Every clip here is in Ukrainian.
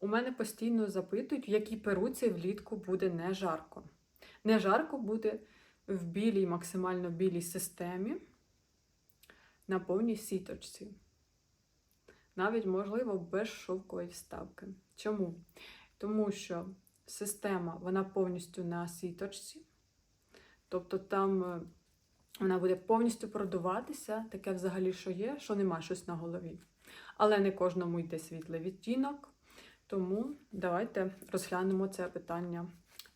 У мене постійно запитують, в якій перуці влітку буде не жарко. Не жарко буде в білій, максимально білій системі на повній сіточці. Навіть, можливо, без шовкової вставки. Чому? Тому що система вона повністю на сіточці, тобто там е, вона буде повністю продуватися, таке взагалі, що є, що нема щось на голові. Але не кожному йде світлий відтінок. Тому давайте розглянемо це питання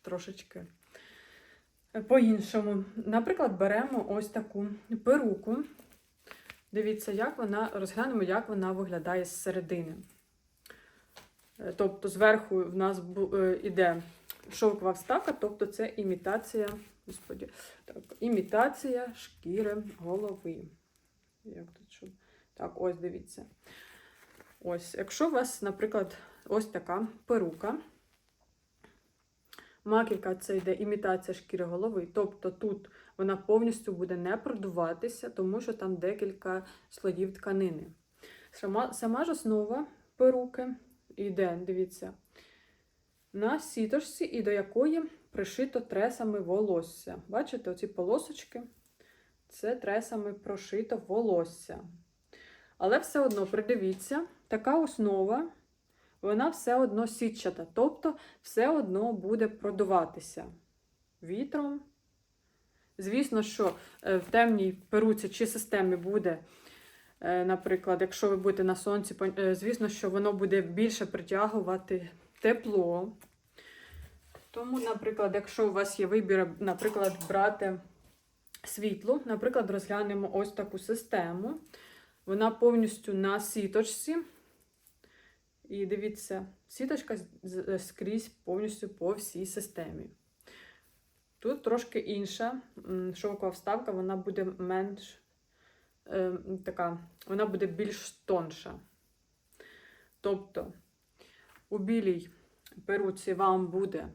трошечки по-іншому. Наприклад, беремо ось таку перуку. Дивіться, як вона, розглянемо, як вона виглядає з середини. Е, Тобто, зверху в нас е, іде шовкова вставка, тобто це імітація, господі, так, імітація шкіри голови. Як тут що? Так, ось дивіться. Ось, якщо у вас, наприклад, ось така перука. Маківка це йде імітація шкіри голови, тобто тут вона повністю буде не продуватися, тому що там декілька слоїв тканини. Сама, сама ж основа перуки йде, дивіться, на сіточці, і до якої пришито тресами волосся. Бачите, оці полосочки це тресами прошито волосся. Але все одно придивіться, така основа, вона все одно сітчата, тобто все одно буде продуватися вітром. Звісно, що е, в темній перуці чи системі буде, е, наприклад, якщо ви будете на сонці, е, звісно, що воно буде більше притягувати тепло. Тому, наприклад, якщо у вас є вибір, наприклад, брати світло, наприклад, розглянемо ось таку систему. Вона повністю на сіточці. І дивіться, сіточка скрізь повністю по всій системі. Тут трошки інша шовкова вставка, вона буде менш е, така, вона буде більш тонша. Тобто у білій перуці вам буде.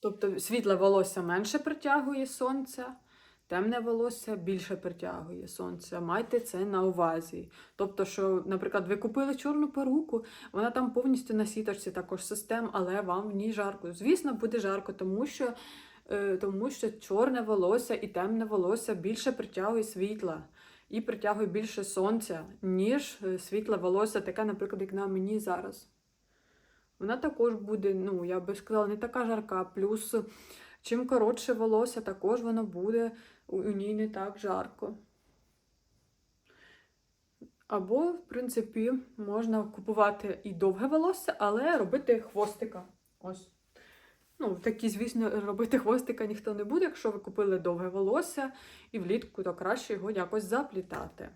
Тобто світле волосся менше притягує сонця, темне волосся більше притягує сонця. Майте це на увазі. Тобто, що, наприклад, ви купили чорну перуку, вона там повністю на сіточці також систем, але вам в ній жарко. Звісно, буде жарко, тому що, е, тому що чорне волосся і темне волосся більше притягує світла. І притягує більше сонця, ніж е, світле волосся, таке, наприклад, як на мені зараз. Вона також буде, ну, я би сказала, не така жарка. Плюс, чим коротше волосся, також воно буде у, ній не так жарко. Або, в принципі, можна купувати і довге волосся, але робити хвостика. Ось. Ну, такі, звісно, робити хвостика ніхто не буде, якщо ви купили довге волосся і влітку, то краще його якось заплітати.